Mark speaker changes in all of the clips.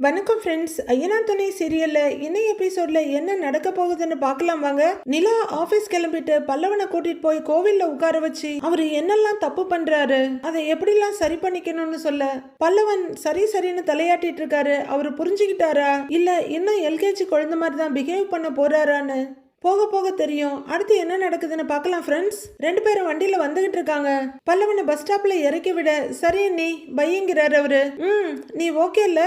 Speaker 1: வணக்கம் ஃப்ரெண்ட்ஸ் ஐயனா துணை சீரியல்ல இன்னைய எபிசோட்ல என்ன நடக்க போகுதுன்னு பார்க்கலாம் வாங்க. நிலா ஆபீஸ் கிளம்பிட்டு பல்லவனை கூட்டிட்டு போய் கோவில்ல உட்கார வச்சு அவரு என்னெல்லாம் தப்பு பண்றாரு அதை எப்படிலாம் சரி பண்ணிக்கணும்னு சொல்ல. பல்லவன் சரி சரின்னு தலையாட்டிட்டு இருக்காரு. அவரு புரிஞ்சுக்கிட்டாரா? இல்ல இன்னும் எல்கேஜி குழந்தை மாதிரி தான் பிஹேவ் பண்ண போறாரான்னு? போக போக தெரியும். அடுத்து என்ன நடக்குதுன்னு பார்க்கலாம் ஃப்ரெண்ட்ஸ் ரெண்டு பேரும் வண்டியில வந்துகிட்டு இருக்காங்க. பல்லவனை பஸ் ஸ்டாப்ல இறக்கி விட சரி நீ பையங்கிறாரு அவரு. ம் நீ ஓகே இல்ல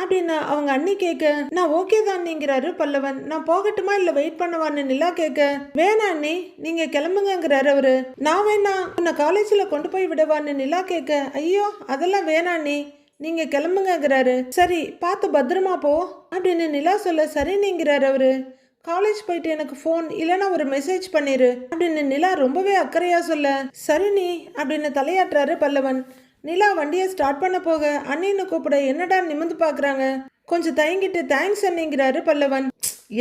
Speaker 1: அப்படின்னு அவங்க அண்ணி கேட்க நான் ஓகே தான் நீங்கிறாரு பல்லவன். நான் போகட்டுமா இல்ல வெயிட் பண்ணவான்னு நிலா கேட்க வேணா அண்ணி நீங்க கிளம்புங்கங்கிறாரு அவரு. நான் வேணா உன்னை காலேஜ்ல கொண்டு போய் விடவான்னு நிலா கேட்க ஐயோ அதெல்லாம் வேணா அண்ணி. நீங்க கிளம்புங்கிறாரு சரி பார்த்து பத்திரமா போ அப்படின்னு நிலா சொல்ல சரி நீங்கிறாரு அவரு. காலேஜ் போயிட்டு எனக்கு ஃபோன் இல்லைன்னா ஒரு மெசேஜ் பண்ணிரு அப்படின்னு நிலா ரொம்பவே அக்கறையா சொல்ல சரி நீ அப்படின்னு தலையாட்டுறாரு பல்லவன். நிலா வண்டியை ஸ்டார்ட் பண்ண போக அண்ணின்னு கூப்பிட என்னடா நிமிந்து பார்க்குறாங்க கொஞ்சம் தயங்கிட்டு தேங்க்ஸ் அண்ணிங்கிறாரு பல்லவன்.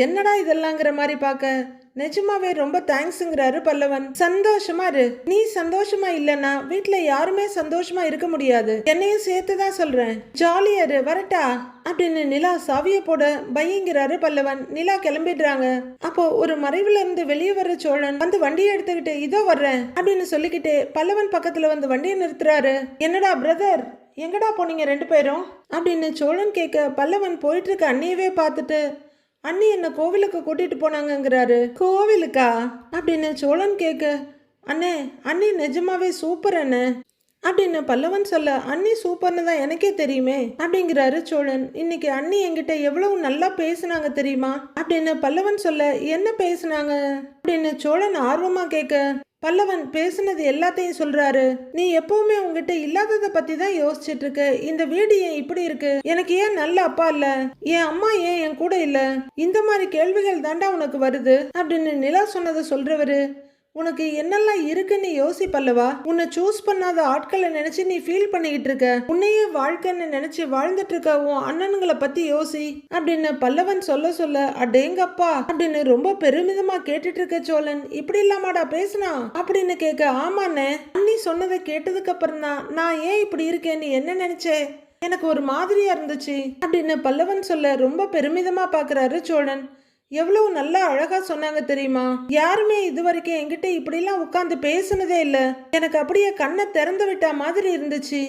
Speaker 1: என்னடா இதெல்லாங்கிற மாதிரி பார்க்க? நிஜமாவே ரொம்ப தேங்க்ஸுங்கிறாரு பல்லவன். சந்தோஷமா இரு. நீ சந்தோஷமா இல்லைன்னா வீட்டுல யாருமே சந்தோஷமா இருக்க முடியாது. என்னையும் சேர்த்து தான் சொல்றேன் ஜாலியா இரு வரட்டா. அப்படின்னு நிலா சாவிய போட பையங்கிறாரு பல்லவன். நிலா கிளம்பிடுறாங்க. அப்போ ஒரு மறைவுல இருந்து வெளியே வர்ற சோழன் வந்து வண்டியை எடுத்துக்கிட்டு இதோ வர்றேன். அப்படின்னு சொல்லிக்கிட்டு பல்லவன் பக்கத்துல வந்து வண்டியை நிறுத்துறாரு. என்னடா பிரதர் எங்கடா போனீங்க ரெண்டு பேரும்? அப்படின்னு சோழன் கேட்க பல்லவன் போயிட்டு இருக்க அண்ணியவே பார்த்துட்டு அண்ணி என்னை கோவிலுக்கு கூட்டிட்டு போனாங்கங்கிறாரு. கோவிலுக்கா? அப்படின்னு சோழன் கேட்க அண்ணே அண்ணி நிஜமாவே சூப்பர் அண்ணே. அப்படின்னு பல்லவன் சொல்ல அண்ணி சூப்பர்னு தான் எனக்கே தெரியுமே. அப்படிங்கிறாரு சோழன். இன்னைக்கு அண்ணி என்கிட்ட எவ்வளவு நல்லா பேசுனாங்க தெரியுமா? அப்படின்னு பல்லவன் சொல்ல என்ன பேசுனாங்க? அப்படின்னு சோழன் ஆர்வமா கேட்க பல்லவன் பேசுனது எல்லாத்தையும் சொல்றாரு. நீ எப்பவுமே உங்ககிட்ட இல்லாததை பத்தி தான் யோசிச்சுட்டு இருக்க இந்த வீடு ஏன் இப்படி இருக்கு? எனக்கு ஏன் நல்ல அப்பா இல்ல? என் அம்மா ஏன் என் கூட இல்ல? இந்த மாதிரி கேள்விகள் தாண்டா உனக்கு வருது? அப்படின்னு நிலா சொன்னதை சொல்றவரு. உனக்கு என்னெல்லாம் இருக்குன்னு யோசிப்பல்லவா உன்னை சூஸ் பண்ணாத ஆட்களை நினைச்சு நீ ஃபீல் பண்ணிக்கிட்டு இருக்க. உன்னையே வாழ்க்கைன்னு நினைச்சு வாழ்ந்துட்டு இருக்க உன் அண்ணனுங்களை பத்தி யோசி. அப்படின்னு பல்லவன் சொல்ல சொல்ல அடேங்கப்பா அப்படின்னு ரொம்ப பெருமிதமா கேட்டுட்டு இருக்க சோழன். இப்படி இல்லாமாடா பேசுனா? அப்படின்னு கேட்க ஆமாண்ணே அண்ணி சொன்னதை கேட்டதுக்கு அப்புறம் தான் நான் ஏன் இப்படி இருக்கேன்னு என்ன நினைச்சே? எனக்கு ஒரு மாதிரியா இருந்துச்சு. அப்படின்னு பல்லவன் சொல்ல ரொம்ப பெருமிதமா பாக்குறாரு சோழன். எவ்வளவு நல்லா அழகா சொன்னாங்க தெரியுமா? யாருமே இது வரைக்கும் என்கிட்ட இப்படிலாம் உட்காந்து பேசுனதே இல்ல. எனக்கு அப்படியே கண்ணை திறந்து விட்டா மாதிரி இருந்துச்சு.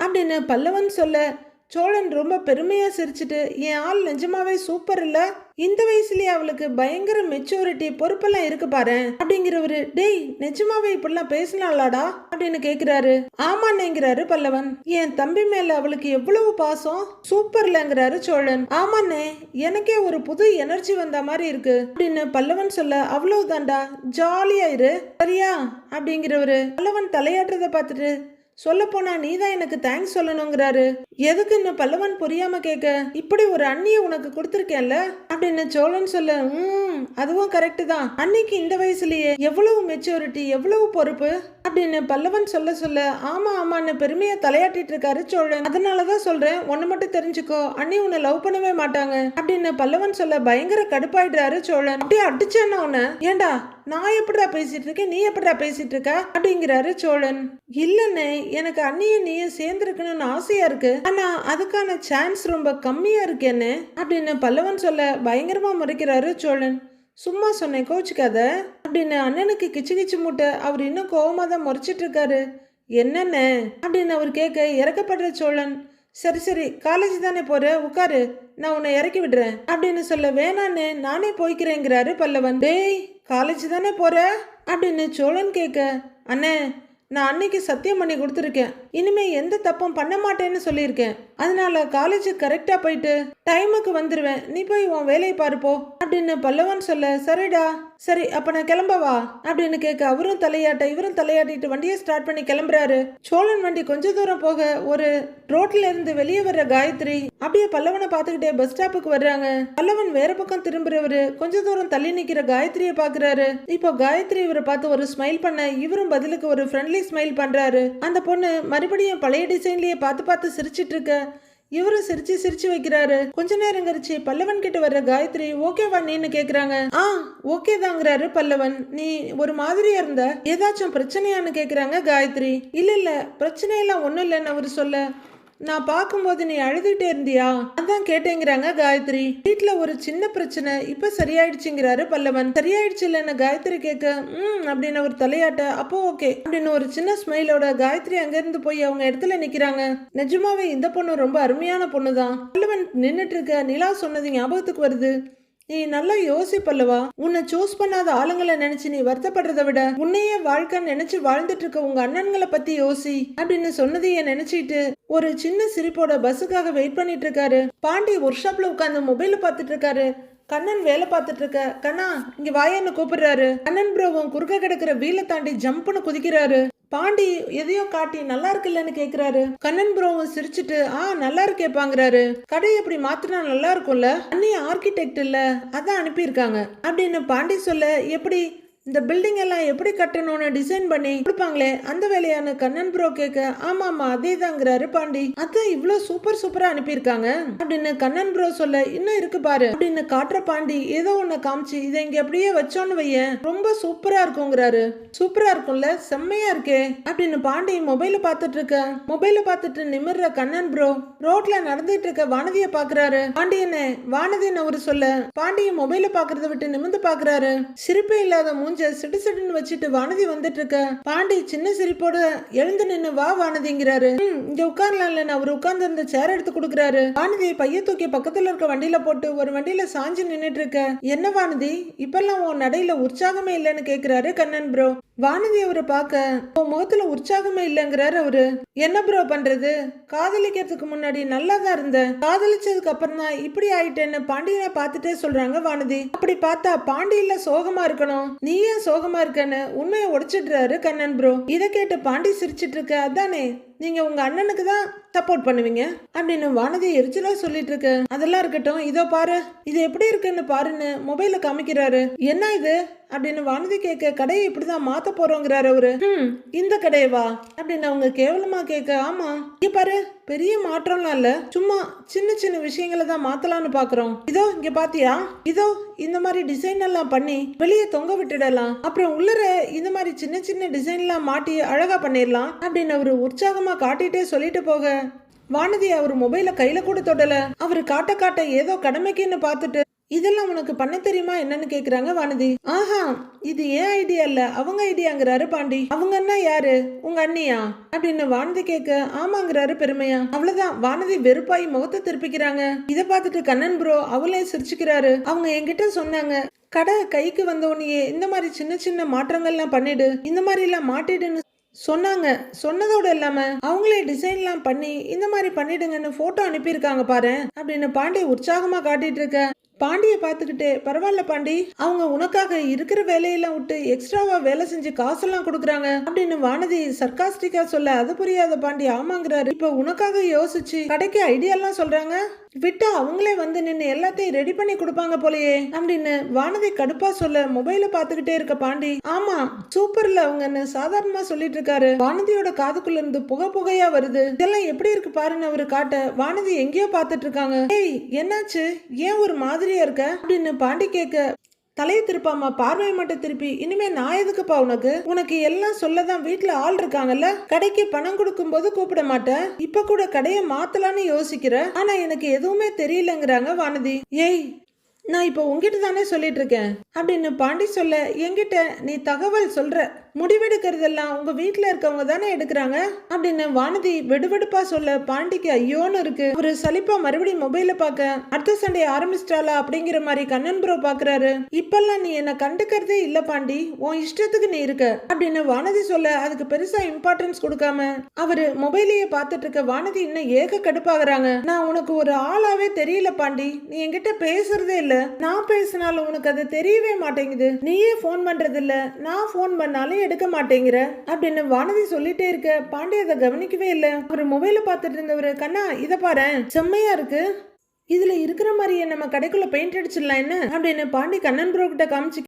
Speaker 1: அப்படின்னு பல்லவன் சொல்ல சோழன் ரொம்ப பெருமையா சிரிச்சிட்டு என் ஆள் நிஜமாவே சூப்பர் இல்ல? இந்த வயசுலயே அவளுக்கு பயங்கர மெச்சூரிட்டி பொறுப்பெல்லாம் இருக்கு பாரு அப்படிங்கிறவரு டேய் நிஜமாவே இப்படிலாம் பேசினாளாடா அப்படின்னு கேக்குறாரு. ஆமாண்ணேங்கிறாரு பல்லவன். என் தம்பி மேல அவளுக்கு எவ்வளவு பாசம்? சூப்பர்லங்கிறாரு சோழன். ஆமாண்ணே எனக்கே ஒரு புது எனர்ஜி வந்த மாதிரி இருக்கு. அப்படின்னு பல்லவன் சொல்ல அவ்வளவுதான்டா ஜாலியா இரு. சரியா? அப்படிங்கிறவரு பல்லவன் தலையாட்டுறத பார்த்துட்டு சொல்லப்போனா நீ தான் எனக்கு தேங்க்ஸ் சொல்லணுங்கிறாரு. எதுக்குன்னு பல்லவன் புரியாம கேட்க? இப்படி ஒரு அண்ணிய உனக்கு கொடுத்துருக்கேன்ல? அப்படின்னு சோழன் சொல்ல உம் அதுவும் கரெக்ட் தான். அன்னைக்கு இந்த வயசுலயே எவ்வளவு மெச்சூரிட்டி எவ்வளவு பொறுப்பு? அப்படின்னு பல்லவன் சொல்ல சொல்ல ஆமாம் ஆமான்னு பெருமையை தலையாட்டிட்டு இருக்காரு சோழன். அதனால தான் சொல்கிறேன் ஒன்று மட்டும் தெரிஞ்சுக்கோ. அண்ணி உன்னை லவ் பண்ணவே மாட்டாங்க. அப்படின்னு பல்லவன் சொல்ல பயங்கர கடுப்பாயிடுறாரு சோழன். அப்படியே அடிச்சானா உன்னை? ஏண்டா நான் எப்படிடா பேசிட்டு இருக்கேன்? நீ எப்படிடா பேசிட்டு இருக்க? அப்படிங்கிறாரு சோழன். இல்லன்னு எனக்கு அண்ணியும் நீயும் சேர்ந்துருக்கணும்னு ஆசையா இருக்கு. ஆனா அதுக்கான சான்ஸ் ரொம்ப கம்மியா இருக்கேன்னு அப்படின்னு பல்லவன் சொல்ல பயங்கரமா முறைக்கிறாரு சோழன். சும்மா சொன்னேன் கோச்சுக்காத. அப்படின்னு அண்ணனுக்கு கிச்சு கிச்சு மூட்டை. அவர் இன்னும் கோவமாக தான் முறைச்சிட்டு இருக்காரு என்னென்ன அப்படின்னு அவர் கேட்க இறக்கப்படுற சோழன் சரி சரி காலேஜ் தானே போற? உட்காரு. நான் உன்னை இறக்கி விடுறேன். அப்படின்னு சொல்ல வேணான்னு நானே போய்க்கிறேங்கிறாரு பல்லவன். டேய் காலேஜ் தானே போற? அப்படின்னு சோழன் கேட்க அண்ணே நான் அன்னைக்கு சத்தியம் பண்ணி கொடுத்துருக்கேன். இனிமே எந்த தப்பும் பண்ண மாட்டேன்னு சொல்லியிருக்கேன். அதனால காலேஜுக்கு கரெக்டா போயிட்டு டைமுக்கு வந்துருவேன். நீ போய் உன் வேலையை பாருப்போ அப்படின்னு பல்லவன் சொல்ல சரிடா. சரி அப்போ நான் கிளம்பவா? அப்படின்னு கேட்க அவரும் தலையாட்ட இவரும் தலையாட்டிட்டு வண்டியை ஸ்டார்ட் பண்ணி கிளம்புறாரு. சோழன் வண்டி கொஞ்ச தூரம் போக ஒரு ரோட்ல இருந்து வெளியே வர்ற காயத்ரி அப்படியே பல்லவனை பார்த்துக்கிட்டே பஸ் ஸ்டாப்புக்கு வர்றாங்க. பல்லவன் வேற பக்கம் திரும்புறவரு கொஞ்ச தூரம் தள்ளி நிக்கிற காயத்ரியை பாக்குறாரு இப்போ காயத்ரி இவரை பார்த்து ஒரு ஸ்மைல் பண்ண இவரும் பதிலுக்கு ஒரு ஃப்ரெண்ட்லி ஸ்மைல் பண்றாரு. அந்த பொண்ணு மறுபடியும் பழைய டிசைன்லயே பார்த்து பார்த்து சிரிச்சிட்டு இருக்க. இவரும் சிரிச்சு சிரிச்சு வைக்கிறாரு. கொஞ்ச நேரம் கழிச்சு பல்லவன் கிட்ட வர்ற காயத்ரி ஓகேவா நீன்னு கேக்குறாங்க. ஆ ஓகே தாங்கிறாரு பல்லவன். நீ ஒரு மாதிரியா இருந்த? ஏதாச்சும் பிரச்சனையான்னு கேக்குறாங்க காயத்ரி. இல்ல இல்ல. பிரச்சனையெல்லாம் ஒண்ணும் இல்லைன்னு அவரு சொல்ல. நான் பார்க்கும்போது நீ அழுதுகிட்டே இருந்தியா? அதான் கேட்டேங்கிறாங்க காயத்ரி. வீட்டில் ஒரு சின்ன பிரச்சனை. இப்போ சரியாயிடுச்சுங்கிறாரு பல்லவன். சரியாயிடுச்சு இல்லைன்னு காயத்ரி கேட்க ம் அப்படின்னு ஒரு தலையாட்ட அப்போ ஓகே அப்படின்னு ஒரு சின்ன ஸ்மைலோட காயத்ரி அங்கிருந்து போய் அவங்க இடத்துல நிற்கிறாங்க நிஜமாவே இந்த பொண்ணு ரொம்ப அருமையான பொண்ணு தான் பல்லவன் நின்றுட்டு இருக்க நிலா சொன்னது ஞாபகத்துக்கு வருது. நீ நல்லா யோசிப்பல்லவா உன்னை சூஸ் பண்ணாத ஆளுங்களை நினைச்சு நீ வருத்தப்படுறத விட உன்னையே வாழ்க்கை நினைச்சு வாழ்ந்துட்டு இருக்க உங்க அண்ணன்களை பத்தி யோசி அப்படின்னு சொன்னதையே நினைச்சிட்டு ஒரு சின்ன சிரிப்போட பஸ்ஸுக்காக வெயிட் பண்ணிட்டு இருக்காரு. பாண்டி ஒர்க் ஷாப்ல உட்காந்து மொபைல பார்த்துட்டு இருக்காரு. கண்ணன் வேலை பார்த்துட்டு இருக்க கண்ணா இங்க வாயன்னு கூப்பிடுறாரு. கண்ணன் ப்ரோவும் குறுக்க கிடக்குற வீலை தாண்டி ஜம்ப்னு குதிக்கிறாரு. பாண்டி எதையோ காட்டி நல்லா இருக்குல்லன்னு கேக்குறாரு. கண்ணன் ப்ரோவும் சிரிச்சுட்டு ஆ நல்லா இருக்கேப்பாங்கிறாரு. கடையை எப்படி மாத்தினா நல்லா இருக்கும்ல? அண்ணி ஆர்கிடெக்ட் இல்ல அதான் அனுப்பியிருக்காங்க. அப்படின்னு பாண்டி சொல்ல எப்படி இந்த பில்டிங் எல்லாம் எப்படி கட்டணும்னு டிசைன் பண்ணி கொடுப்பாங்களே? அந்த வேலையான கண்ணன் ப்ரோ கேட்க ஆமா ஆமா அதே தாங்கிறாரு பாண்டி. அதான் இவ்ளோ சூப்பர் சூப்பரா அனுப்பியிருக்காங்க. அப்படின்னு கண்ணன் ப்ரோ சொல்ல இன்னும் இருக்கு பாரு. அப்படின்னு காட்டுற பாண்டி ஏதோ ஒண்ணு காமிச்சு இதை இங்க அப்படியே வச்சோன்னு வைய. ரொம்ப சூப்பரா இருக்குங்கிறாரு. சூப்பரா இருக்கும்ல செம்மையா இருக்கே. அப்படின்னு பாண்டி மொபைல பாத்துட்டு இருக்க மொபைல பாத்துட்டு நிமிர்ற கண்ணன் ப்ரோ ரோட்ல நடந்துட்டு இருக்க வானதிய பாக்குறாரு. பாண்டியனே வானதின்னு அவரு சொல்ல பாண்டிய மொபைல பாக்குறத விட்டு நிமிர்ந்து பாக்குறாரு. சிரிப்பே இல்லாத மூஞ்ச சிடு சிடுன்னு வச்சுட்டு வானதி வந்துட்டு இருக்க பாண்டி சின்ன சிரிப்போட எழுந்து நின்னு வா வானதிங்கிறாரு. இங்க இங்க உட்கார்லாம்ல அவர் உட்கார்ந்து இருந்த சேர் எடுத்து கொடுக்குறாரு. வானதி பைய தூக்கி பக்கத்துல இருக்க வண்டியில போட்டு ஒரு வண்டியில சாஞ்சு நின்னுட்டு இருக்க என்ன வானதி? இப்பெல்லாம் உன் நடையில உற்சாகமே இல்லைன்னு கேக்குறாரு கண்ணன் ப்ரோ வானதி அவரை பார்க்க உன் முகத்துல உற்சாகமே இல்லைங்கிறாரு அவரு. என்ன ப்ரோ பண்றது? காதலிக்கிறதுக்கு முன்னாடி நல்லா தான் இருந்தேன் காதலிச்சதுக்கு அப்புறம் தான் இப்படி ஆயிட்டேன்னு பாண்டியனை பார்த்துட்டே சொல்றாங்க வானதி. அப்படி பார்த்தா பாண்டியில சோகமா இருக்கணும். நீ ஏன் சோகமா இருக்கன்னு உண்மையை உடைச்சிடுறாரு கண்ணன் ப்ரோ இதை கேட்டு பாண்டி சிரிச்சிட்டு இருக்க அதானே? நீங்க உங்க அண்ணனுக்கு தான் சப்போர்ட் பண்ணுவீங்க? அப்படின்னு வானதி எரிச்சலாக சொல்லிட்டு இருக்கு. அதெல்லாம் இருக்கட்டும் இதோ பாரு. இது எப்படி இருக்குன்னு பாருன்னு மொபைல காமிக்கிறாரு. என்ன இது? அப்படின்னு வானதி கேட்க கடையை இப்படிதான் மாத்த போறோங்கிறாரு அவரு. "ஹம், இந்த கடையவா? அப்படின்னு அவங்க கேவலமா கேட்க ஆமா. இங்க பாரு பெரிய மாற்றம்லாம் இல்ல. சும்மா சின்ன சின்ன விஷயங்களை தான் மாத்தலாம்னு பாக்குறோம். இதோ இங்க பாத்தியா? இதோ இந்த மாதிரி டிசைன் எல்லாம் பண்ணி வெளியே தொங்க விட்டுடலாம். அப்புறம் உள்ளர இந்த மாதிரி சின்ன சின்ன டிசைன் எல்லாம் மாட்டி அழகா பண்ணிடலாம். அப்படின்னு அவரு உற்சாகமா காட்டிட்டே சொல்லிட்டு போக. வானதி அவர் மொபைல கையில கூட தொடல. அவரு காட்ட காட்ட ஏதோ கடமைக்குன்னு பார்த்துட்டு இதெல்லாம் உனக்கு பண்ண தெரியுமா என்னன்னு கேக்குறாங்க வானதி. ஆஹா இது ஏன் ஐடியா இல்ல? அவங்க ஐடியாங்கிறாரு பாண்டி. அவங்க அண்ணா யாரு? உங்க அண்ணியா? அப்படின்னு வானதி கேட்க ஆமாங்கிறாரு பெருமையா. அவ்வளவுதான். வானதி வெறுப்பாய் முகத்தை திருப்பிக்கிறாங்க. இத பார்த்துட்டு கண்ணன் ப்ரோ அவளே சிரிச்சுக்கிறாரு. அவங்க என்கிட்ட சொன்னாங்க கடை கைக்கு வந்த உடனேயே இந்த மாதிரி சின்ன சின்ன மாற்றங்கள்லாம் பண்ணிடு. இந்த மாதிரி எல்லாம் மாட்டிடுன்னு சொன்னாங்க. சொன்னதோடு இல்லாமல் அவங்களே டிசைன்லாம் பண்ணி இந்த மாதிரி பண்ணிடுங்கன்னு ஃபோட்டோ அனுப்பியிருக்காங்க பாரு அப்படின்னு பாண்டே உற்சாகமாக காட்டிட்டு இருக்க. பாண்டிய பார்த்துக்கிட்டே பரவாயில்ல பாண்டி அவங்க உனக்காக இருக்கிற வேலையெல்லாம் விட்டு எக்ஸ்ட்ராவா வேலை செஞ்சு காசெல்லாம் கொடுக்குறாங்க அப்படின்னு வானதி சர்க்காஸ்டிக்கா சொல்ல அது புரியாத பாண்டி ஆமாங்கிறாரு. இப்ப உனக்காக யோசிச்சு கடைக்கு ஐடியாலாம் சொல்றாங்க? விட்டா அவங்களே வந்து நின்று எல்லாத்தையும் ரெடி பண்ணி கொடுப்பாங்க போலயே அப்படின்னு வானதி கடுப்பா சொல்ல மொபைல பாத்துக்கிட்டே இருக்க பாண்டி. ஆமா சூப்பர்ல அவங்கன்னு சாதாரணமா சொல்லிட்டு இருக்காரு. வானதியோட காதுக்குள்ள இருந்து புகை புகையா வருது. இதெல்லாம் எப்படி இருக்கு பாருன்னு அவரு காட்ட வானதி எங்கேயோ பாத்துட்டு இருக்காங்க. ஏய் என்னாச்சு? ஏன் ஒரு மாதிரி மாதிரியா இருக்க? அப்படின்னு பாண்டி கேட்க தலையை திருப்பாம பார்வையை மட்டும் திருப்பி இனிமே நான் எதுக்குப்பா உனக்கு? உனக்கு எல்லாம் சொல்லதான் வீட்டுல ஆள் இருக்காங்கல்ல? கடைக்கு பணம் கொடுக்கும்போது கூப்பிட மாட்டேன். இப்ப கூட கடையை மாத்தலான்னு யோசிக்கிற? ஆனா எனக்கு எதுவுமே தெரியலங்கிறாங்க வானதி. ஏய் நான் இப்போ உங்ககிட்ட தானே சொல்லிட்டு இருக்கேன். அப்படின்னு பாண்டி சொல்ல என்கிட்ட நீ தகவல் சொல்ற. முடிவெடுக்கிறதெல்லாம் உங்கள் வீட்டில் இருக்கவங்க தானே எடுக்கிறாங்க? அப்படின்னு வானதி வெடுவெடுப்பாக சொல்ல பாண்டிக்கு ஐயோன்னு இருக்கு. ஒரு சலிப்பா மறுபடியும் மொபைலை பார்க்க அடுத்த சண்டே ஆரம்பிச்சிட்டாளா? அப்படிங்கிற மாதிரி கண்ணன் ப்ரோ பார்க்குறாரு இப்பெல்லாம் நீ என்னை கண்டுக்கிறதே இல்லை பாண்டி. உன் இஷ்டத்துக்கு நீ இருக்க. அப்படின்னு வானதி சொல்ல அதுக்கு பெருசாக இம்பார்ட்டன்ஸ் கொடுக்காம. அவர் மொபைலையே பார்த்துட்டு இருக்க வானதி இன்னும் ஏக கடுப்பாகிறாங்க. நான் உனக்கு ஒரு ஆளாவே தெரியல பாண்டி. நீ என்கிட்ட பேசுறதே இல்லை. நான் பேசினாலும் உனக்கு அது தெரியவே மாட்டேங்குது. நீயே ஃபோன் பண்ணுறதில்ல நான் ஃபோன் பண்ணாலும் எடுக்க மாட்டேங்கிற அப்படின்னு வானதி சொல்லிட்டே இருக்க. பாண்டி அதை கவனிக்கவே இல்ல. அவர் மொபைல பார்த்துட்டு இருந்தவர் கண்ணா இதை பாரு. செம்மையா இருக்கு. இதுல இருக்கிற மாதிரியே நம்ம கடைக்குள்ள பெயிண்ட் அடிச்சிடலாம் என்ன? அப்படின்னு பாண்டி கண்ணன் ப்ரோ கிட்ட காமிச்சு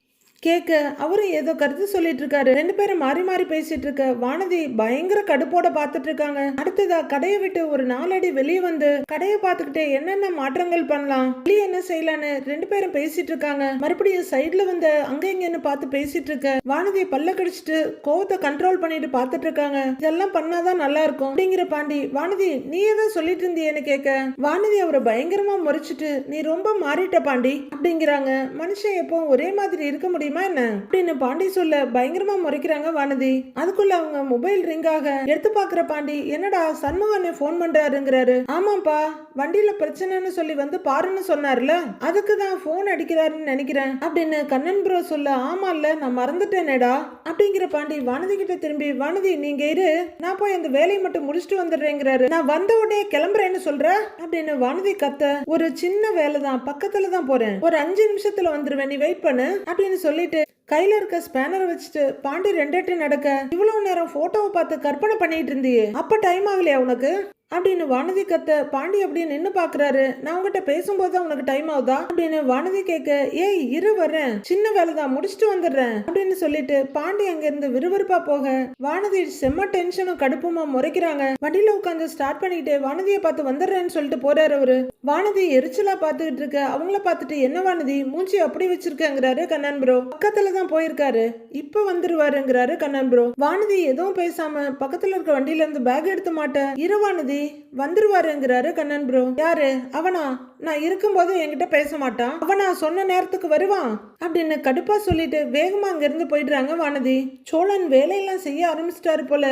Speaker 1: கேட்க அவரும் ஏதோ கருத்து சொல்லிட்டு இருக்காரு ரெண்டு பேரும் மாறி மாறி பேசிட்டு இருக்க வானதி பயங்கர கடுப்போட பார்த்துட்டு இருக்காங்க அடுத்ததா கடையை விட்டு ஒரு நாலடி வெளியே வந்து கடையை பார்த்துக்கிட்டு என்னென்ன மாற்றங்கள் பண்ணலாம் வெளியே என்ன செய்யலான்னு ரெண்டு பேரும் பேசிட்டு இருக்காங்க மறுபடியும் சைடுல வந்து அங்க இங்கன்னு பார்த்து பேசிட்டு இருக்க வானதி பல்ல கடிச்சிட்டு கோவத்தை கண்ட்ரோல் பண்ணிட்டு பார்த்துட்டு இருக்காங்க இதெல்லாம் பண்ணாதான் நல்லா இருக்கும். அப்படிங்கிற பாண்டி வானதி நீ ஏதோ சொல்லிட்டு இருந்தியேன்னு கேட்க வானதி அவரை பயங்கரமா முறைச்சிட்டு நீ ரொம்ப மாறிட்ட பாண்டி அப்படிங்கிறாங்க. மனுஷன் எப்போ ஒரே மாதிரி இருக்க முடியும்? என்ன? அப்படின்னு பாண்டி சொல்ல பயங்கரமா முறைக்கிறாங்க வானதி. அதுக்குள்ள அவங்க மொபைல் ரிங்காக ஆக எடுத்து பாக்குற பாண்டி என்னடா சண்முகனை ஃபோன் பண்றாருங்கிறாரு. ஆமாப்பா வண்டியில பிரச்சனைன்னு சொல்லி வந்து பாருன்னு சொன்னார்ல? அதுக்கு தான் ஃபோன் அடிக்கிறாருன்னு நினைக்கிறேன். அப்படின்னு கண்ணன் ப்ரோ சொல்ல ஆமா இல்ல நான் மறந்துட்டேனேடா. அப்படிங்கிற பாண்டி வானதி கிட்ட திரும்பி வானதி நீங்க இரு. நான் போய் அந்த வேலையை மட்டும் முடிச்சுட்டு வந்துடுறேங்கிறாரு. நான் வந்த உடனே கிளம்புறேன்னு சொல்ற? அப்படின்னு வானதி கத்த ஒரு சின்ன வேலை தான். பக்கத்துல தான் போறேன். ஒரு அஞ்சு நிமிஷத்துல வந்துருவேன். நீ வெயிட் பண்ணு. அப்படின்னு சொல்லிட்டு கையில இருக்க ஸ்பேனரை வச்சுட்டு பாண்டி ரெண்டெட்டு நடக்க. இவ்வளவு நேரம் போட்டோவை பார்த்து கற்பனை பண்ணிட்டு இருந்தியே. அப்ப டைம் ஆகலையா உனக்கு? அப்படின்னு வானதி கத்த பாண்டி அப்படியே நின்னு பாக்குறாரு. நான் உங்ககிட்ட பேசும்போது தான் உனக்கு டைம் ஆகுதா? அப்படின்னு வானதி கேட்க ஏய் இரு வர்றேன். சின்ன வேலை தான் முடிச்சுட்டு வந்துடுறேன். அப்படின்னு சொல்லிட்டு பாண்டி அங்க இருந்து விறுவிறுப்பா போக வானதி செம்ம டென்ஷனும் கடுப்புமா முறைக்கிறாங்க. வண்டியில உட்காந்து ஸ்டார்ட் பண்ணிக்கிட்டு வானதியை பார்த்து வந்துடுறேன்னு சொல்லிட்டு போறாரு அவரு. வானதி எரிச்சலா பாத்துக்கிட்டு இருக்க அவங்கள பார்த்துட்டு என்ன வானதி மூஞ்சி அப்படி வச்சிருக்கேங்கிறாரு கண்ணன் ப்ரோ பக்கத்துல தான் போயிருக்காரு. இப்ப வந்துருவாருங்கிறாரு கண்ணன் ப்ரோ வானதி எதுவும் பேசாம பக்கத்துல இருக்க வண்டியில இருந்து பேக் எடுத்து மாட்டேன். இரு வானதி. வந்துருவாருங்கிறாரு கண்ணன் ப்ரோ யாரு? அவனா? நான் இருக்கும்போது என்கிட்ட பேச மாட்டான். அவனா சொன்ன நேரத்துக்கு வருவான். அப்படின்னு கடுப்பா சொல்லிட்டு வேகமா அங்கிருந்து போயிடுறாங்க வானதி. சோழன் வேலையெல்லாம் செய்ய ஆரம்பிச்சிட்டாரு போல.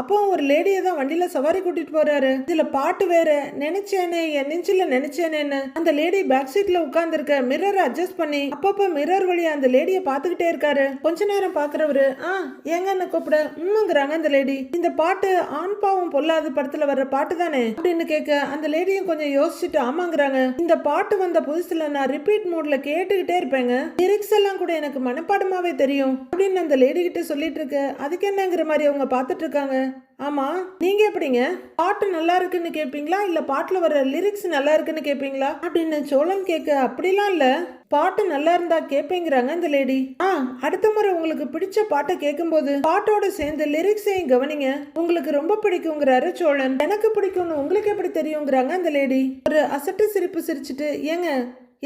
Speaker 1: அப்போ ஒரு லேடியை தான் வண்டியில சவாரி கூட்டிட்டு போறாரு. இதுல பாட்டு வேற. நினைச்சேனே என் நெஞ்சில நினைச்சேனேன்னு. அந்த லேடி பேக் சீட்ல உட்கார்ந்துருக்க மிரரை அட்ஜஸ்ட் பண்ணி அப்பப்ப மிரர் வழியா அந்த லேடியை பார்த்துக்கிட்டே இருக்காரு. கொஞ்ச நேரம் பாக்குறவரு ஆ ஏங்கன்னு கூப்பிட. உம்முங்கிறாங்க அந்த லேடி இந்த பாட்டு ஆண் பாவம் பொல்லாத படத்துல வர்ற பாட்டு தானே? அப்படின்னு கேட்க அந்த லேடியும் கொஞ்சம் யோசிச்சுட்டு ஆமாங்கிறாங்க. இந்த பாட்டு வந்த புதுசுல நான் ரிப்பீட் மூட்ல கேட்டுக்கிட்டே இருப்பேங்க. லிரிக்ஸ் எல்லாம் கூட எனக்கு மனப்பாடமாவே தெரியும். அப்படின்னு அந்த லேடி கிட்ட சொல்லிட்டு இருக்க. அதுக்கு என்னங்கிற மாதிரி அவங்க பார்த்துட்டு இருக்காங்க. ஆமாம் நீங்கள் எப்படிங்க? பாட்டு நல்லா இருக்குன்னு கேட்பீங்களா இல்லை பாட்டில் வர லிரிக்ஸ் நல்லா இருக்குன்னு கேட்பீங்களா அப்படின்னு சோழன் கேட்க அப்படிலாம் இல்லை. பாட்டு நல்லா இருந்தா கேட்பேங்கிறாங்க இந்த லேடி ஆ அடுத்த முறை உங்களுக்கு பிடிச்ச பாட்டை கேட்கும்போது பாட்டோட சேர்ந்து லிரிக்ஸையும் கவனிங்க. உங்களுக்கு ரொம்ப பிடிக்குங்கிறாரு சோழன். எனக்கு பிடிக்கும்னு உங்களுக்கு எப்படி தெரியுங்கிறாங்க அந்த லேடி ஒரு அசட்டு சிரிப்பு சிரிச்சுட்டு ஏங்க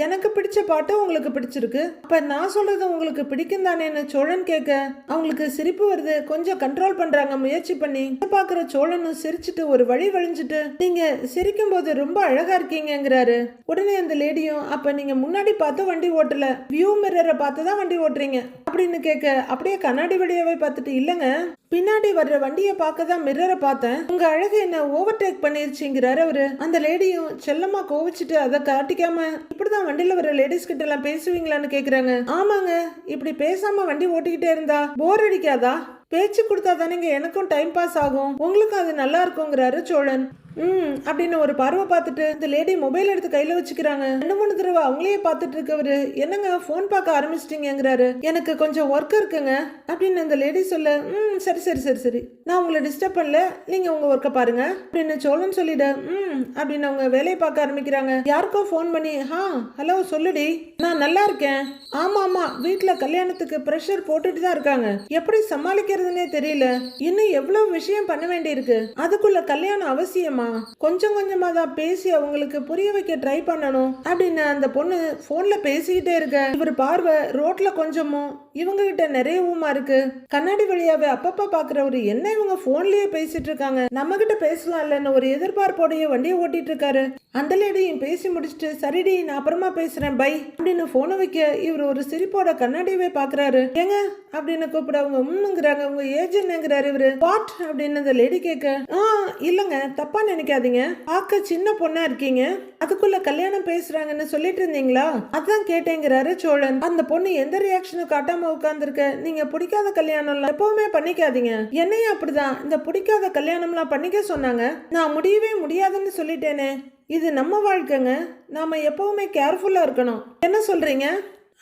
Speaker 1: எனக்கு பிடிச்ச பாட்டு உங்களுக்கு பிடிச்சிருக்கு. அப்ப நான் சொல்றது உங்களுக்கு பிடிக்கும் தானேன்னு சோழன் கேட்க அவங்களுக்கு சிரிப்பு வருது. கொஞ்சம் கண்ட்ரோல் பண்றாங்க முயற்சி பண்ணி. பாக்குற சோழனும் சிரிச்சிட்டு ஒரு வழி வழிஞ்சிட்டு நீங்க சிரிக்கும் போது ரொம்ப அழகா இருக்கீங்கங்கிறாரு. உடனே அந்த லேடியும் அப்ப நீங்க முன்னாடி பார்த்து வண்டி ஓட்டல? வியூ மிரரை பார்த்து தான் வண்டி ஓட்டுறீங்க? அப்படின்னு கேட்க அப்படியே கண்ணாடி வழியாவே பார்த்துட்டு இல்லைங்க. பின்னாடி வர்ற வண்டியை பார்க்க தான் மிரரை பார்த்தேன். உங்க அழகு என்ன ஓவர்டேக் பண்ணிருச்சுங்கிறாரு அவரு. அந்த லேடியும் செல்லமா கோவிச்சிட்டு அதை காட்டிக்காம இப்படிதான் வண்டியில வர லேடிஸ் கிட்ட எல்லாம் பேசுவீங்களான்னு கேக்குறாங்க. ஆமாங்க இப்படி பேசாம வண்டி ஓட்டிக்கிட்டே இருந்தா போர் அடிக்காதா? பேச்சு கொடுத்தா தானேங்க எனக்கும் டைம் பாஸ் ஆகும். உங்களுக்கும் அது நல்லா இருக்குங்கிறாரு சோழன். ம் அப்படின்னு ஒரு பார்வை பார்த்துட்டு இந்த லேடி மொபைல் எடுத்து கையில வச்சுக்கிறாங்க. ரெண்டு மூணு தடவை அவங்களையே பார்த்துட்டு இருக்கவரு என்னங்க ஃபோன் பார்க்க ஆரம்பிச்சிட்டீங்கிறாரு எனக்கு கொஞ்சம் ஒர்க் இருக்குங்க அப்படின்னு இந்த லேடி சொல்ல ம் சரி சரி சரி சரி. நான் உங்களை டிஸ்டர்ப் பண்ணல நீங்க உங்க ஒர்க்கை பாருங்க அப்படின்னு சோழன் சொல்லிட ம் அப்படின்னு அவங்க வேலையை பார்க்க ஆரம்பிக்கிறாங்க. யாருக்கோ ஃபோன் பண்ணி ஹா ஹலோ சொல்லுடி நான் நல்லா இருக்கேன். ஆமா ஆமா வீட்டில் கல்யாணத்துக்கு ப்ரெஷர் போட்டுட்டு தான் இருக்காங்க. எப்படி சமாளிக்கிறதுனே தெரியல. இன்னும் எவ்வளவு விஷயம் பண்ண வேண்டியிருக்கு. அதுக்குள்ள கல்யாணம் அவசியமா? கொஞ்சம் கொஞ்சமா தான் பேசி அவங்களுக்கு புரிய வைக்க ட்ரை பண்ணணும். அப்படின்னு அந்த பொண்ணு போன்ல பேசிக்கிட்டே இருக்க. இவர் பார்வை ரோட்ல கொஞ்சமும் இவங்க கிட்ட நிறையவுமா இருக்கு. கண்ணாடி வழியாவே அப்பப்ப பாக்குறவரு என்ன இவங்க போன்லயே பேசிட்டு இருக்காங்க நம்ம கிட்ட பேசலாம் இல்லைன்னு ஒரு எதிர்பார்ப்போடைய வண்டியை ஓட்டிட்டு இருக்காரு அந்த லேடியும் பேசி முடிச்சுட்டு சரிடி நான் அப்புறமா பேசுறேன் பை அப்படின்னு போனை வைக்க இவர் ஒரு சிரிப்போட கண்ணாடியவே பாக்குறாரு. ஏங்க? அப்படின்னு கூப்பிட அவங்க உம்முங்கிறாங்க உங்க ஏஜ் என்னங்கிறாரு இவரு? வாட் அப்படின்னு அந்த லேடி கேட்க ஆ இல்லங்க. தப்பா நினைக்காதீங்க. பார்க்க சின்ன பொண்ணா இருக்கீங்க. அதுக்குள்ள கல்யாணம் பேசுறாங்கன்னு சொல்லிட்டு இருந்தீங்களா? அதான் கேட்டேங்கிறாரு சோழன். அந்த பொண்ணு எந்த ரியாக்ஷனும் காட்டாம உட்கார்ந்துருக்க. நீங்க பிடிக்காத கல்யாணம்லாம் எப்பவுமே பண்ணிக்காதீங்க. என்னையும் அப்படிதான். இந்த பிடிக்காத கல்யாணம்லாம் பண்ணிக்க சொன்னாங்க. நான் முடியவே முடியாதுன்னு சொல்லிட்டேனே. இது நம்ம வாழ்க்கைங்க. நாம எப்பவுமே கேர்ஃபுல்லா இருக்கணும். என்ன சொல்றீங்க?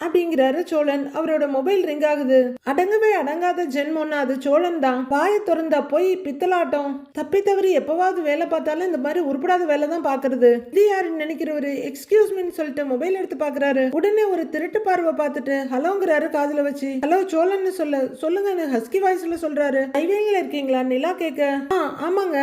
Speaker 1: அப்படிங்கிறாரு சோழன். அவரோட மொபைல் ரிங் ஆகுது. அடங்கவே அடங்காத ஜென்மோன்னா அது சோழன் தான். பாய திறந்தா போய் பித்தலாட்டம். தப்பி தவறி எப்பவாவது வேலை பார்த்தாலும் இந்த மாதிரி உருப்படாத வேலை தான் பாக்குறது இது யாருன்னு நினைக்கிறவரு எக்ஸ்கியூஸ் மீன்னு சொல்லிட்டு மொபைல் எடுத்து பாக்குறாரு உடனே ஒரு திருட்டு பார்வை பார்த்துட்டு ஹலோங்கிறாரு காதுல வச்சு. ஹலோ சோழன்னு சொல்ல சொல்லுங்கன்னு ஹஸ்கி வாய்ஸ்ல சொல்றாரு. ஹைவேல இருக்கீங்களா? நிலா கேட்க ஆ ஆமாங்க.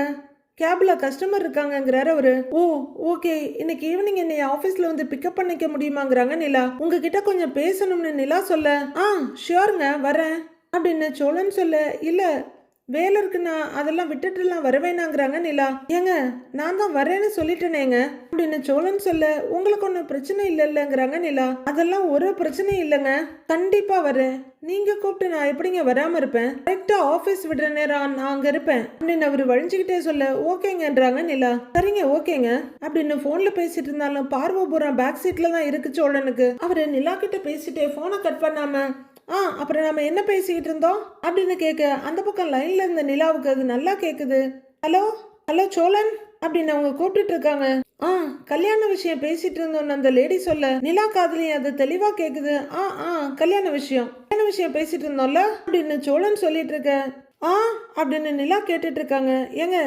Speaker 1: கேபில் கஸ்டமர் இருக்காங்கங்கிறாரு அவரு. ஓ ஓகே இன்னைக்கு ஈவினிங் என்னை ஆஃபீஸில் வந்து பிக்கப் பண்ணிக்க முடியுமாங்கிறாங்க நிலா. உங்ககிட்ட கொஞ்சம் பேசணும்னு நிலா சொல்ல. ஆ ஷியோருங்க வரேன். அப்படின்னு சோழன் சொல்ல இல்லை வேலை இருக்குண்ணா அதெல்லாம் விட்டுட்டுலாம் வரவேணாங்கிறாங்க நிலா. ஏங்க நான் தான் வரேன்னு சொல்லிட்டேனேங்க. அப்படின்னு சோழன் சொல்ல உங்களுக்கு ஒன்றும் பிரச்சனை இல்லைல்லங்கிறாங்க நிலா. அதெல்லாம் ஒரு பிரச்சனையும் இல்லைங்க. கண்டிப்பா வரேன். நீங்க கூப்பிட்டு நான் எப்படிங்க வராம இருப்பேன்? கரெக்டா ஆபீஸ் விடுற நேரம் நான் அங்க இருப்பேன். அப்படின்னு அவர் வழிஞ்சுக்கிட்டே சொல்ல ஓகேங்கன்றாங்க நிலா. சரிங்க ஓகேங்க. அப்படின்னு போன்ல பேசிட்டு இருந்தாலும் பார்வை பூரா பேக் சீட்ல தான் இருக்கு சோழனுக்கு. அவரு நிலா கிட்ட பேசிட்டே போனை கட் பண்ணாம ஆ அப்புறம் நம்ம என்ன பேசிக்கிட்டு இருந்தோம்? அப்படின்னு கேட்க அந்த பக்கம் லைனில் இருந்த நிலாவுக்கு அது நல்லா கேட்குது ஹலோ ஹலோ சோழன் அப்படின்னு அவங்க கூப்பிட்டு இருக்காங்க. ஆ கல்யாண விஷயம் பேசிட்டு இருந்தோம்னு அந்த லேடி சொல்ல நிலா காதலையும் அது தெளிவா கேக்குது. ஆ ஆ கல்யாண விஷயம் கல்யாண விஷயம் பேசிட்டு இருந்தோம்ல அப்படின்னு சோழன் சொல்லிட்டு இருக்க. ஆ அப்படின்னு நிலா கேட்டுட்டு இருக்காங்க. ஏங்க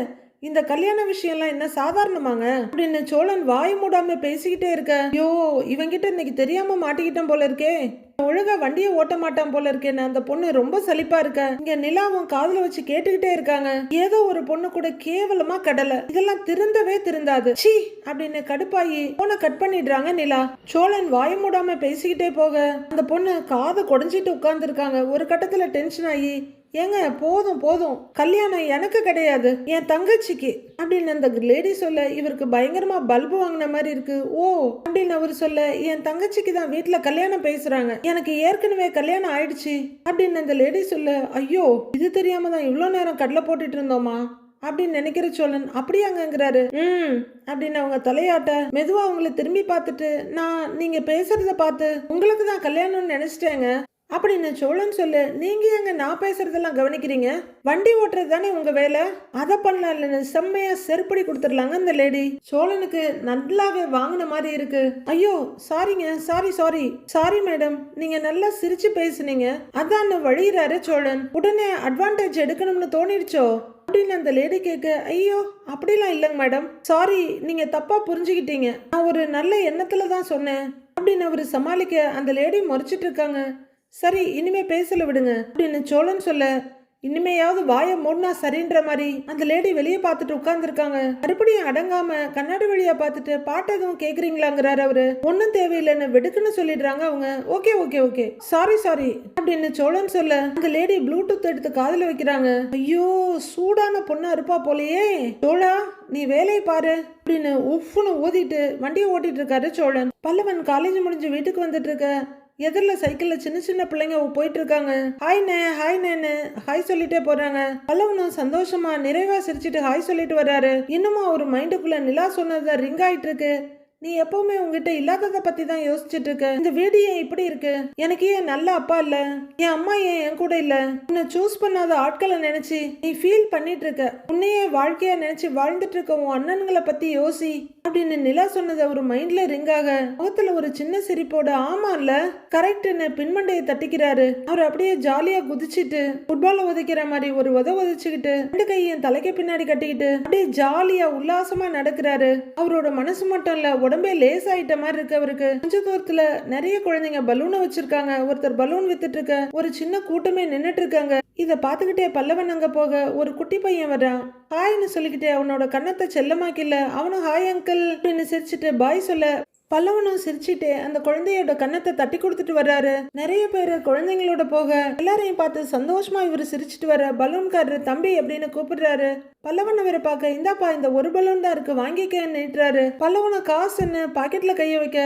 Speaker 1: இந்த கல்யாண விஷயம்லாம் என்ன சாதாரணமாங்க? அப்படின்னு சோழன் வாய் மூடாம பேசிக்கிட்டே இருக்க. ஐயோ இவங்கிட்ட இன்னைக்கு தெரியாம மாட்டிக்கிட்டேன் போல இருக்கே. ஒழுங்கா வண்டியை ஓட்ட மாட்டான் போல இருக்கேன்னு அந்த பொண்ணு ரொம்ப சலிப்பா இருக்க. இங்க நிலாவும் காதுல வச்சு கேட்டுக்கிட்டே இருக்காங்க. ஏதோ ஒரு பொண்ணு கூட கேவலமா கடலை. இதெல்லாம் திருந்தவே திருந்தாது. சி அப்படின்னு கடுப்பாயி போனை கட் பண்ணிடுறாங்க நிலா. சோழன் வாய மூடாம பேசிக்கிட்டே போக. அந்த பொண்ணு காதை உட்கார்ந்து இருக்காங்க ஒரு கட்டத்துல டென்ஷன் ஆகி ஏங்க போதும் போதும். கல்யாணம் எனக்கு கிடையாது. என் தங்கச்சிக்கு. அப்படின்னு அந்த லேடி சொல்ல இவருக்கு பயங்கரமா பல்பு வாங்கின மாதிரி இருக்கு. ஓ அப்படின்னு அவர் சொல்ல என் தங்கச்சிக்கு தான் வீட்டுல கல்யாணம் பேசுறாங்க. எனக்கு ஏற்கனவே கல்யாணம் ஆயிடுச்சு. அப்படின்னு அந்த லேடி சொல்ல ஐயோ இது தெரியாம தான் இவ்வளோ நேரம் கடலை போட்டுட்டு இருந்தோமா? அப்படின்னு நினைக்கிற சோழன் அப்படியாங்கிறாரு ம் அப்படின்னு அவங்க தலையாட்ட மெதுவா அவங்கள திரும்பி பார்த்துட்டு நான் நீங்க பேசுறத பார்த்து உங்களுக்கு தான் கல்யாணம்னு நினைச்சிட்டேங்க. அப்படின்னு சோழன் சொல்லு. நீங்க எங்க நான் பேசுறதெல்லாம் கவனிக்கிறீங்க? வண்டி ஓட்டுறது தானே உங்க வேலை? அதை பண்ணலாம் இல்லைன்னு செம்மையா செருப்படி கொடுத்துடலாங்க அந்த லேடி சோழனுக்கு நல்லாவே வாங்கின மாதிரி இருக்கு. ஐயோ சாரிங்க சாரி சாரி சாரி மேடம் நீங்க நல்லா சிரிச்சு பேசுனீங்க. அதான் வழியிறாரு சோழன். உடனே அட்வான்டேஜ் எடுக்கணும்னு தோணிடுச்சோ? அப்படின்னு அந்த லேடி கேட்க ஐயோ அப்படிலாம் இல்லைங்க மேடம் சாரி நீங்க தப்பா புரிஞ்சுக்கிட்டீங்க. நான் ஒரு நல்ல எண்ணத்துல தான் சொன்னேன். அப்படின்னு அவர் சமாளிக்க அந்த லேடி முறைச்சிட்டு இருக்காங்க. சரி இனிமே பேசல விடுங்க. அப்படின்னு சோழன் சொல்ல இனிமேயாவது வாயை மூடினா சரின்ற மாதிரி. அந்த லேடி வெளியே பார்த்துட்டு உட்காந்துருக்காங்க மறுபடியும் அடங்காம கண்ணாடி வழியா பார்த்துட்டு பாட்டு எதுவும் கேக்குறீங்களாங்கிறாரு அவரு. ஒன்றும் தேவையில்லைன்னு வெடுக்குன்னு சொல்லிடுறாங்க அவங்க. Okay okay okay. Sorry sorry அப்படின்னு சோழன் சொல்ல அந்த லேடி ப்ளூடூத் எடுத்து காதல வைக்கிறாங்க. ஐயோ சூடான பொண்ணா இருப்பா போலயே. சோழா நீ வேலையை பாரு. அப்படின்னு உஃப்னு ஊதிட்டு வண்டியை ஓட்டிட்டு இருக்காரு சோழன். பல்லவன் காலேஜ் முடிஞ்சு வீட்டுக்கு வந்துட்டு இருக்க எதிரில் சைக்கிளில் சின்ன சின்ன பிள்ளைங்க போயிட்டு இருக்காங்க ஹாய்ண்ணே ஹாய்ண்ணேன்னு ஹாய் சொல்லிட்டே போறாங்க. பல்லவனும் சந்தோஷமா நிறைவா சிரிச்சிட்டு ஹாய் சொல்லிட்டு வர்றாரு. இன்னமும் அவர் மைண்டுக்குள்ள நிலா சொன்னதை ரிங் ஆயிட்டு இருக்கு நீ எப்பவுமே உங்ககிட்ட இல்லாததை பத்தி தான் யோசிச்சுட்டு இருக்க இந்த வீடு ஏன் இப்படி இருக்கு? எனக்கு ஏன் நல்ல அப்பா இல்ல? என் அம்மா ஏன் என் கூட இல்ல? உன்னை சூஸ் பண்ணாத ஆட்களை நினைச்சு நீ ஃபீல் பண்ணிட்டு இருக்க உன்னையே வாழ்க்கையா நினைச்சு வாழ்ந்துட்டு இருக்க உன் அண்ணன்களை பத்தி யோசி. அப்படின்னு நிலா சொன்னது அவர் மைண்ட்ல ரிங்காக ஆக முகத்துல ஒரு சின்ன சிரிப்போட ஆமா இல்ல கரெக்ட்னு பின்மண்டையை தட்டிக்கிறாரு. அவர் அப்படியே ஜாலியா குதிச்சிட்டு ஃபுட்பால உதைக்கிற மாதிரி ஒரு உத ஒதிச்சுக்கிட்டு ரெண்டு கையும் தலைக்கு பின்னாடி கட்டிக்கிட்டு அப்படியே ஜாலியா உல்லாசமா நடக்கிறாரு. அவரோட மனசு மட்டும் இல்ல உடம்பே லேஸ் ஆயிட்ட மாதிரி இருக்கு அவருக்கு. கொஞ்ச தூரத்துல நிறைய குழந்தைங்க பலூனை வச்சிருக்காங்க. ஒருத்தர் பலூன் வித்துட்டு இருக்க ஒரு சின்ன கூட்டமே நின்னுட்டு இருக்காங்க. இதை பார்த்துக்கிட்டே பல்லவன் அங்கே போக ஒரு குட்டி பையன் வர்றான். ஹாய்னு சொல்லிக்கிட்டே அவனோட கன்னத்தை செல்லமாக்கில்ல. அவனும் ஹாய் அங்கிள் அப்படின்னு சிரிச்சிட்டு பாய் சொல்ல பல்லவனும் சிரிச்சிட்டு அந்த குழந்தையோட கன்னத்தை தட்டி கொடுத்துட்டு வர்றாரு. நிறைய பேர் குழந்தைங்களோட போக எல்லாரையும் பார்த்து சந்தோஷமா இவர் சிரிச்சிட்டு வர பலூன்காரரு தம்பி அப்படின்னு கூப்பிடுறாரு. பல்லவன் அவரை பார்க்க இந்தாப்பா இந்த ஒரு பலூன் தான் இருக்கு வாங்கிக்க நின்றுறாரு பல்லவனும் காசுன்னு பாக்கெட்ல கைய வைக்க.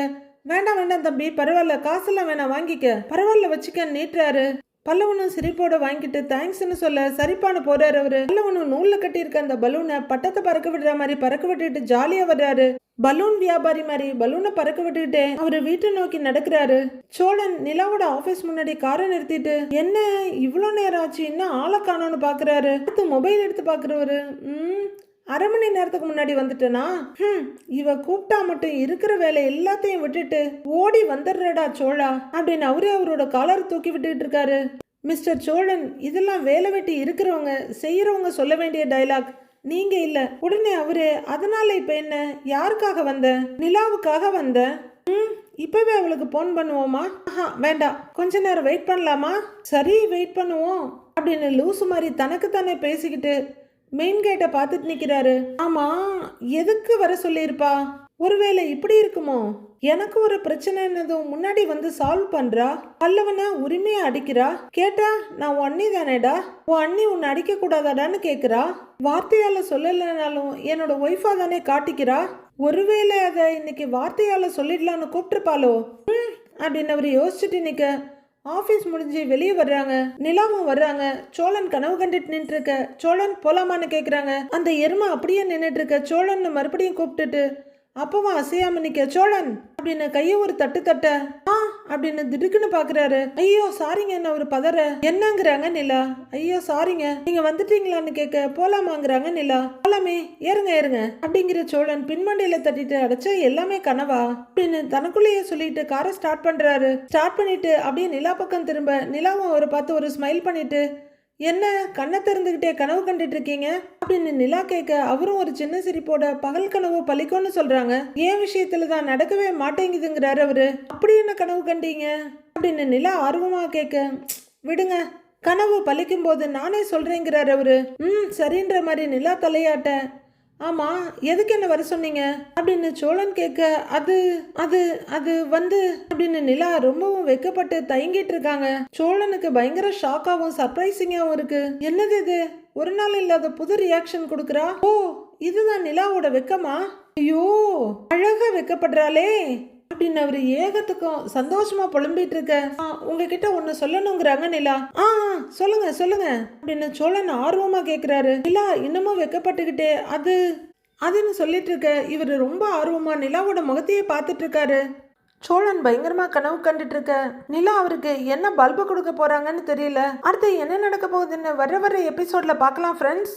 Speaker 1: வேண்டாம் வேண்டாம் தம்பி பரவாயில்ல காசெல்லாம் வேணாம் வாங்கிக்க. பரவாயில்ல வச்சுக்க நீட்டுறாரு பல்லவனும் சிரிப்போட வாங்கிட்டு தேங்க்ஸ்னு சொல்ல சரிப்பான போறாரு அவரு. பல்லவனும் நூல்ல கட்டியிருக்க அந்த பலூனை பட்டத்தை பறக்க விடுற மாதிரி பறக்க விட்டுட்டு ஜாலியா வர்றாரு. பலூன் வியாபாரி மாதிரி பலூனை பறக்க விட்டுக்கிட்டே அவரு வீட்டை நோக்கி நடக்கிறாரு. சோழன் நிலாவோட ஆபீஸ் முன்னாடி காரை நிறுத்திட்டு என்ன இவ்வளோ நேரம் ஆச்சு? இன்னும் ஆளை காணோன்னு பாக்குறாரு? அடுத்து மொபைல் எடுத்து பாக்குறவரு ம் அரை மணி நேரத்துக்கு முன்னாடி வந்துட்டேனா? ஹம், இவ கூப்பிட்டா மட்டும் இருக்கிற வேலை எல்லாத்தையும் விட்டுட்டு ஓடி வந்துடுறடா சோழா அப்படின்னு அவரே அவரோட காலர் தூக்கி விட்டுட்டு இருக்காரு. மிஸ்டர் சோழன் இதெல்லாம் வேலை வெட்டி இருக்கிறவங்க செய்யறவங்க சொல்ல வேண்டிய டயலாக் நீங்க இல்ல உடனே அவரு அதனால இப்ப என்ன? யாருக்காக வந்த? நிலாவுக்காக வந்த? ம் இப்பவே அவளுக்கு போன் பண்ணுவோமா? ஆஹா வேண்டாம் கொஞ்ச நேரம் வெயிட் பண்ணலாமா? சரி வெயிட் பண்ணுவோம் அப்படின்னு லூசு மாதிரி தனக்கு தானே பேசிக்கிட்டு மெயின் கேட்டை பார்த்துட்டு நிற்கிறாரு ஆமா எதுக்கு வர சொல்லியிருப்பா? ஒருவேளை இப்படி இருக்குமோ? எனக்கு ஒரு பிரச்சனைன்னதும் முன்னாடி வந்து சால்வ் பண்றா? பல்லவனை உரிமையா அடிக்கிறா? கேட்டா நான் உன் அண்ணி தானேடா? உன் அண்ணி உன்னை அடிக்க கூடாதாடான்னு கேக்குறா? வார்த்தையால சொல்லலைனாலும் என்னோட ஒய்ஃபா தானே காட்டிக்கிறா? ஒருவேளை அதை இன்னைக்கு வார்த்தையால சொல்லிடலான்னு கூப்பிட்டுருப்பாளோ? ம், அப்படின்னு அவர் யோசிச்சுட்டு நிக்க. ஆஃபீஸ் முடிஞ்சு வெளியே வர்றாங்க. நிலாவும் வர்றாங்க. சோழன் கனவு கண்டுட்டு நின்றுருக்க. சோழன் போலாமான்னு கேட்குறாங்க அந்த எருமை அப்படியே நின்றுட்டு இருக்க சோழன் மறுபடியும் கூப்பிட்டுட்டு அப்பவும் அசையாம நிற்க சோழன்! அப்படின்னு கையை ஒரு தட்டு தட்ட ஆ அப்படின்னு திடுக்குன்னு பாக்குறாரு. ஐயோ சாரிங்க என்ன ஒரு பதற? என்னங்கிறாங்க நிலா. ஐயோ சாரிங்க நீங்க வந்துட்டீங்களான்னு கேட்க போலாமாங்கிறாங்க நிலா. போலாமே ஏறுங்க ஏறுங்க அப்படிங்கிற சோழன் பின்மண்டையில தட்டிட்டு அடைச்ச எல்லாமே கனவா? அப்படின்னு தனக்குள்ளேயே சொல்லிட்டு காரை ஸ்டார்ட் பண்றாரு. ஸ்டார்ட் பண்ணிட்டு அப்படியே நிலா பக்கம் திரும்ப நிலாவும் அவரை பார்த்து ஒரு ஸ்மைல் பண்ணிட்டு என்ன கண்ணை திறந்துக்கிட்டே கனவு கண்டுட்டு இருக்கீங்க? அப்படின்னு நிலா கேட்க அவரும் ஒரு சின்ன சிரிப்போட பகல் கனவு பழிக்கும்னு சொல்றாங்க. ஏன் விஷயத்துல தான் நடக்கவே மாட்டேங்குதுங்கிறாரு அவரு. அப்படி என்ன கனவு கண்டீங்க? அப்படின்னு நிலா ஆர்வமா கேட்க விடுங்க கனவு பழிக்கும் போது நானே சொல்றேங்கிறாரு அவரு. ம் சரின்ற மாதிரி நிலா தலையாட்ட ஆமாம் எதுக்கு என்ன வர சொன்னீங்க? அப்படின்னு சோழன் கேட்க அது அது அது வந்து அப்படின்னு நிலா ரொம்பவும் வெக்கப்பட்டு தயங்கிட்டு இருக்காங்க. சோழனுக்கு பயங்கர ஷாக்காகவும் சர்ப்ரைசிங்காகவும் இருக்கு. என்னது இது? ஒரு நாள் இல்லாத புது ரியாக்ஷன் கொடுக்குறா? ஓ இதுதான் நிலாவோட வெக்கமா? ஐயோ அழகா வெக்கப்படுறாளே. அப்படின்னு அவரு ஏகத்துக்கும் சந்தோஷமா புலம்பிட்டு இருக்க. "ஆ, உங்ககிட்ட ஒண்ணு சொல்லணுங்கிறாங்க நிலா. ஆ ஆ, சொல்லுங்க சொல்லுங்க அப்படின்னு சோழன் ஆர்வமா கேக்குறாரு. நிலா இன்னமும் வெக்கப்பட்டுக்கிட்டே அது அதுன்னு சொல்லிட்டு இருக்க. இவர் ரொம்ப ஆர்வமா நிலாவோட முகத்தையே பார்த்துட்டு இருக்காரு. சோழன் பயங்கரமா கனவு கண்டுட்டு இருக்க. நிலா அவருக்கு என்ன பல்பு கொடுக்க போறாங்கன்னு தெரியல. அடுத்து என்ன நடக்க போகுதுன்னு வர வர எபிசோட்ல பார்க்கலாம் ஃப்ரெண்ட்ஸ்